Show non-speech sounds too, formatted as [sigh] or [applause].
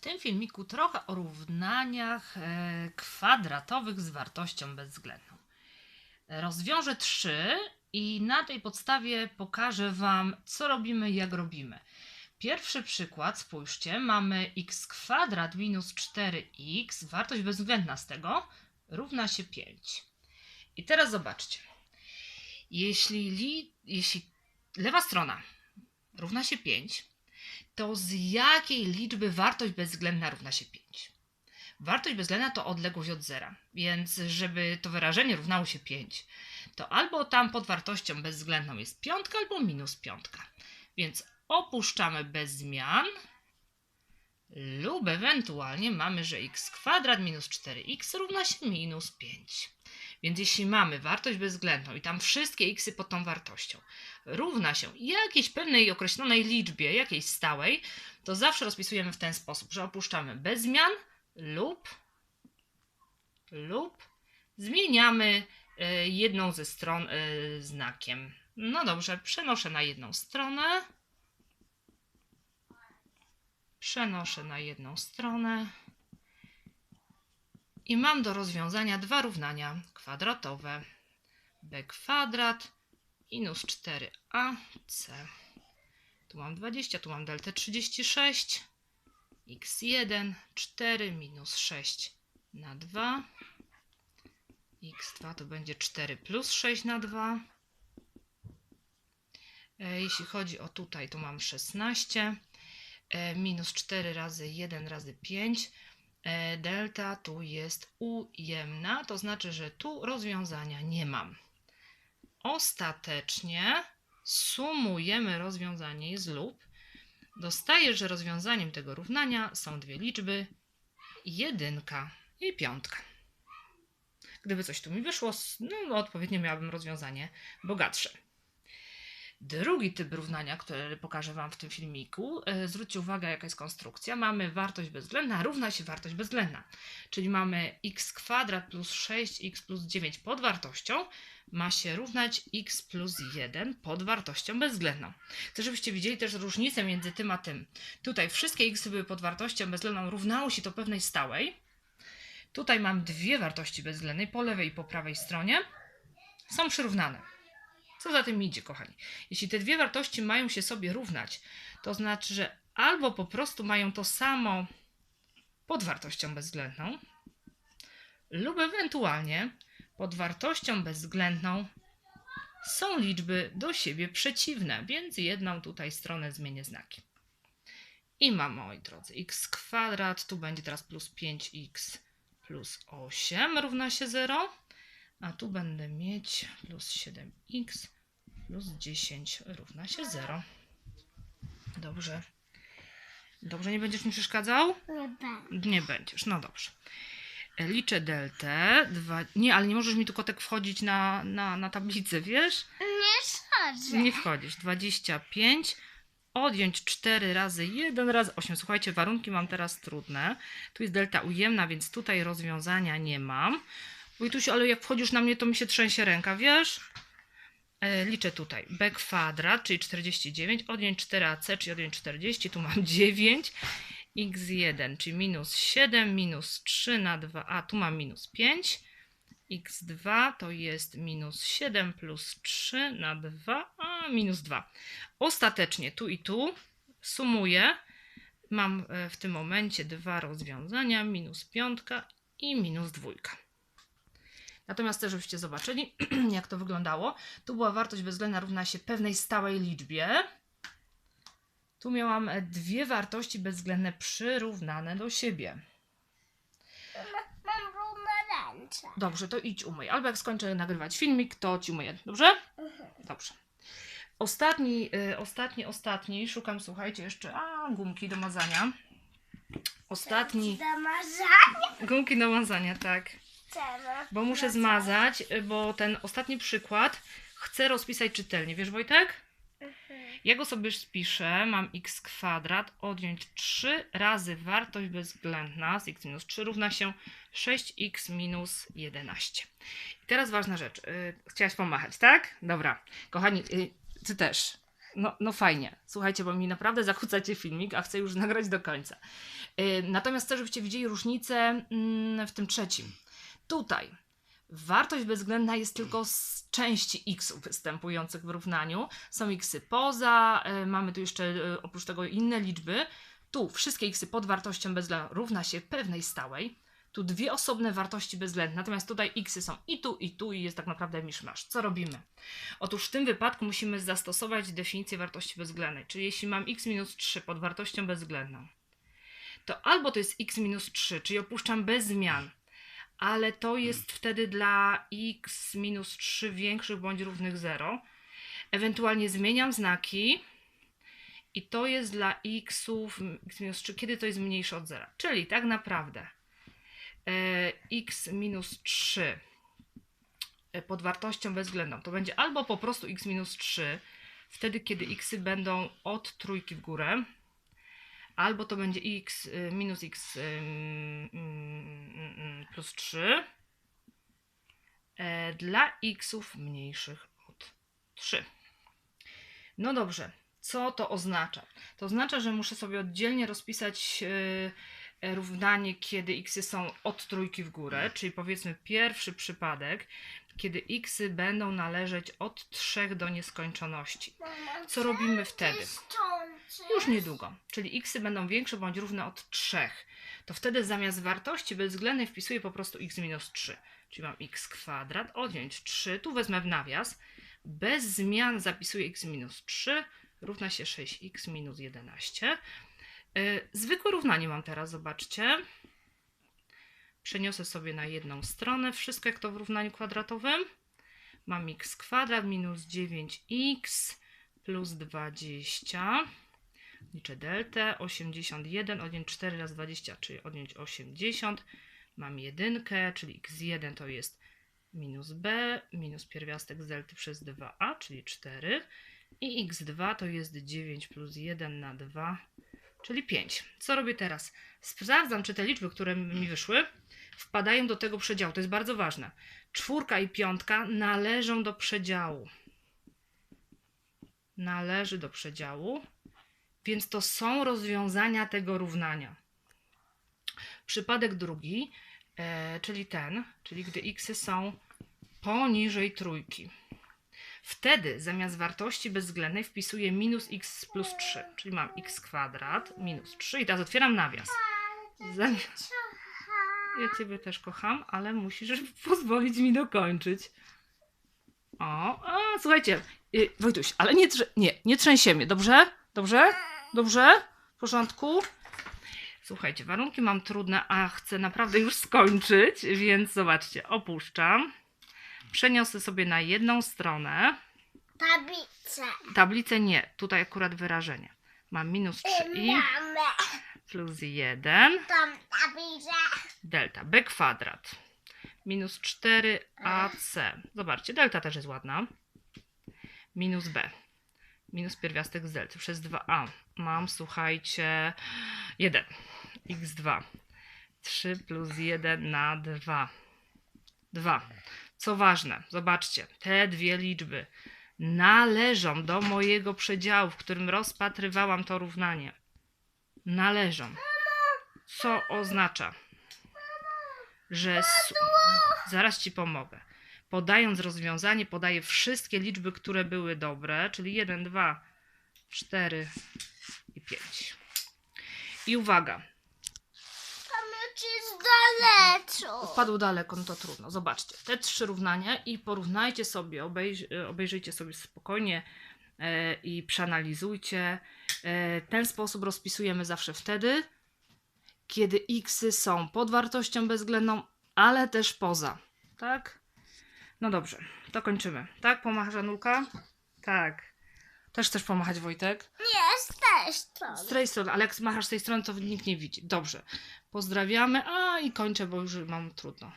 tym filmiku trochę o równaniach e, kwadratowych z wartością bezwzględną. Rozwiążę trzy i na tej podstawie pokażę Wam, co robimy i jak robimy. Pierwszy przykład, spójrzcie, mamy x kwadrat minus 4x, wartość bezwzględna z tego równa się 5. I teraz zobaczcie. Jeśli, li, jeśli lewa strona równa się 5, to z jakiej liczby wartość bezwzględna równa się 5? Wartość bezwzględna to odległość od zera, więc żeby to wyrażenie równało się 5, to albo tam pod wartością bezwzględną jest piątka, albo minus piątka. Więc opuszczamy bez zmian lub ewentualnie mamy, że x kwadrat minus 4x równa się minus 5. Więc jeśli mamy wartość bezwzględną i tam wszystkie xy pod tą wartością równa się jakiejś pewnej określonej liczbie, jakiejś stałej, to zawsze rozpisujemy w ten sposób, że opuszczamy bez zmian lub lub zmieniamy e, jedną ze stron e, znakiem. No dobrze, przenoszę na jedną stronę. Przenoszę na jedną stronę. I mam do rozwiązania dwa równania kwadratowe. b kwadrat minus 4ac. Tu mam 20, tu mam deltę 36. x1 4 minus 6 na 2. x2 to będzie 4 plus 6 na 2. E, Jeśli chodzi o tutaj, to mam 16. E, Minus 4 razy 1 razy 5. E, Delta tu jest ujemna, to znaczy, że tu rozwiązania nie mam. Ostatecznie sumujemy rozwiązanie z lub. Dostaję, że rozwiązaniem tego równania są dwie liczby, jedynka i piątka. Gdyby coś tu mi wyszło, no odpowiednio miałabym rozwiązanie bogatsze. Drugi typ równania, który pokażę Wam w tym filmiku, e, zwróćcie uwagę, jaka jest konstrukcja. Mamy wartość bezwzględna równa się wartość bezwzględna, czyli mamy x kwadrat plus 6x plus 9 pod wartością ma się równać x plus 1 pod wartością bezwzględną. Chcę, żebyście widzieli też różnicę między tym a tym. Tutaj wszystkie x były pod wartością bezwzględną, równało się to pewnej stałej. Tutaj mam dwie wartości bezwzględnej, po lewej i po prawej stronie. Są przyrównane. Co za tym idzie, kochani? Jeśli te dwie wartości mają się sobie równać, to znaczy, że albo po prostu mają to samo pod wartością bezwzględną, lub ewentualnie pod wartością bezwzględną są liczby do siebie przeciwne, więc jedną tutaj stronę zmienię znaki. I mam, moi drodzy, x kwadrat, tu będzie teraz plus 5x plus 8 równa się 0. A tu będę mieć plus 7x plus 10 równa się 0. Dobrze. Dobrze, nie będziesz mi przeszkadzał? Nie będę. Nie będziesz, no dobrze. Liczę deltę. Dwa... Nie, ale nie możesz mi tu kotek wchodzić na, na, na tablicę, wiesz? Nie schodzę. Nie wchodzisz. 25. Odjąć 4 razy 1 razy 8. Słuchajcie, warunki mam teraz trudne. Tu jest delta ujemna, więc tutaj rozwiązania nie mam. Wojtusiu, ale jak wchodzisz na mnie, to mi się trzęsie ręka, wiesz? E, liczę tutaj. b kwadrat, czyli 49. Odjąć 4ac, czyli odjąć 40. Tu mam [laughs] 9. x1, czyli minus 7, minus 3 na 2a. Tu mam minus 5. x2 to jest minus 7 plus 3 na 2, a minus 2. Ostatecznie tu i tu sumuję. Mam e, w tym momencie dwa rozwiązania, minus piątka i minus dwójka. Natomiast też, żebyście zobaczyli, [clears throat] jak to wyglądało. Tu była wartość bezwzględna równa się pewnej stałej liczbie. Tu miałam dwie wartości bezwzględne przyrównane do siebie. Mam brudne ręce. Dobrze, to idź umyj. Albo jak skończę nagrywać filmik, to ci umyję. Dobrze? Dobrze. Ostatni, y, ostatni, ostatni. Szukam, słuchajcie, jeszcze a, gumki do mazania. Ostatni. Gumki do mazania, tak. Chcemy. Bo muszę zmazać, y, bo ten ostatni przykład chcę rozpisać czytelnie. Wiesz, Wojtek? Ja go sobie spiszę. Mam x kwadrat odjąć 3 razy wartość bezwzględna z x minus 3 równa się 6x minus 11. I teraz ważna rzecz. Yy, chciałaś pomachać, tak? Dobra. Kochani, yy, ty też. No, no fajnie. Słuchajcie, bo mi naprawdę zakłócacie filmik, a chcę już [laughs] nagrać do końca. Natomiast chcę, żebyście widzieli różnicę mm, w tym trzecim. Tutaj wartość bezwzględna jest tylko z części x występujących w równaniu. Są xy poza, yy, mamy tu jeszcze yy, oprócz tego inne liczby. Tu wszystkie xy pod wartością bezwzględną równa się pewnej stałej. Tu dwie osobne wartości bezwzględne, natomiast tutaj xy są i tu, i tu, i jest tak naprawdę miszmasz. Co robimy? Otóż w tym wypadku musimy zastosować definicję wartości bezwzględnej, czyli jeśli mam x minus 3 pod wartością bezwzględną, to albo to jest x minus 3, czyli opuszczam bez zmian, ale to jest wtedy dla x minus 3 większych bądź równych 0. Ewentualnie zmieniam znaki i to jest dla xów x minus 3, kiedy to jest mniejsze od 0. Czyli tak naprawdę e, x minus 3 e, pod wartością bezwzględną. To będzie albo po prostu x minus 3, wtedy kiedy xy będą od trójki w górę, albo to będzie x y, minus x y, mm, mm, mm, plus 3 e, dla xów mniejszych od 3. No dobrze, co to oznacza? To oznacza, że muszę sobie oddzielnie rozpisać y, e, równanie, kiedy xy są od trójki w górę, czyli powiedzmy pierwszy przypadek, kiedy xy będą należeć od 3 do nieskończoności. Co robimy wtedy? Już niedługo, czyli xy będą większe bądź równe od 3. To wtedy zamiast wartości bezwzględnej wpisuję po prostu x minus 3. Czyli mam x kwadrat, odjąć 3, tu wezmę w nawias. Bez zmian zapisuję x minus 3 równa się 6x minus 11. Yy, Zwykłe równanie mam teraz, zobaczcie. Przeniosę sobie na jedną stronę wszystko jak to w równaniu kwadratowym. Mam x kwadrat minus 9x plus 20. Liczę deltę. 81 odjąć 4 razy 20, czyli odjąć 80. Mam jedynkę, czyli x1 to jest minus b, minus pierwiastek z delty przez 2a, czyli 4. I x2 to jest 9 plus 1 na 2, czyli 5. Co robię teraz? Sprawdzam, czy te liczby, które mi wyszły, wpadają do tego przedziału. To jest bardzo ważne. Czwórka i piątka należą do przedziału. Należy do przedziału, więc to są rozwiązania tego równania. Przypadek drugi, e, czyli ten, czyli gdy xy są poniżej trójki. Wtedy zamiast wartości bezwzględnej wpisuję minus x plus 3, czyli mam x kwadrat minus 3 i teraz otwieram nawias. Zamiast... Ja Ciebie też kocham, ale musisz [laughs] pozwolić mi dokończyć. O, a, słuchajcie, y, Wojtuś, ale nie, nie, nie trzęsiemy, dobrze? Dobrze? Dobrze? W porządku? Słuchajcie, warunki mam trudne, a chcę naprawdę już skończyć, więc zobaczcie, opuszczam. Przeniosę sobie na jedną stronę. Tablicę. Tablicę nie, tutaj akurat wyrażenie. Mam minus 3i Mamy plus 1 tą tablicę. delta b kwadrat minus 4ac. Zobaczcie, delta też jest ładna. Minus b. Minus pierwiastek z przez 2a. Mam, słuchajcie, 1. x2. 3 plus 1 na 2. 2. Co ważne, zobaczcie, te dwie liczby należą do mojego przedziału, w którym rozpatrywałam to równanie. Należą. Co oznacza, że. Zaraz ci pomogę. Podając rozwiązanie, podaję wszystkie liczby, które były dobre, czyli 1, 2, 4 i 5. I uwaga, Mamy ci z dalecu. Wpadł daleko, no to trudno. Zobaczcie, te trzy równania i porównajcie sobie, obejrz, obejrzyjcie sobie spokojnie e, i przeanalizujcie. E, ten sposób rozpisujemy zawsze wtedy, kiedy xy są pod wartością bezwzględną, ale też poza. Tak? No dobrze, to kończymy. Tak? Pomachasz Anulka? Tak. Też chcesz pomachać Wojtek? Nie, z tej strony. Z tej strony, ale jak machasz z tej strony, to nikt nie widzi. Dobrze. Pozdrawiamy. A i kończę, bo już mam trudno.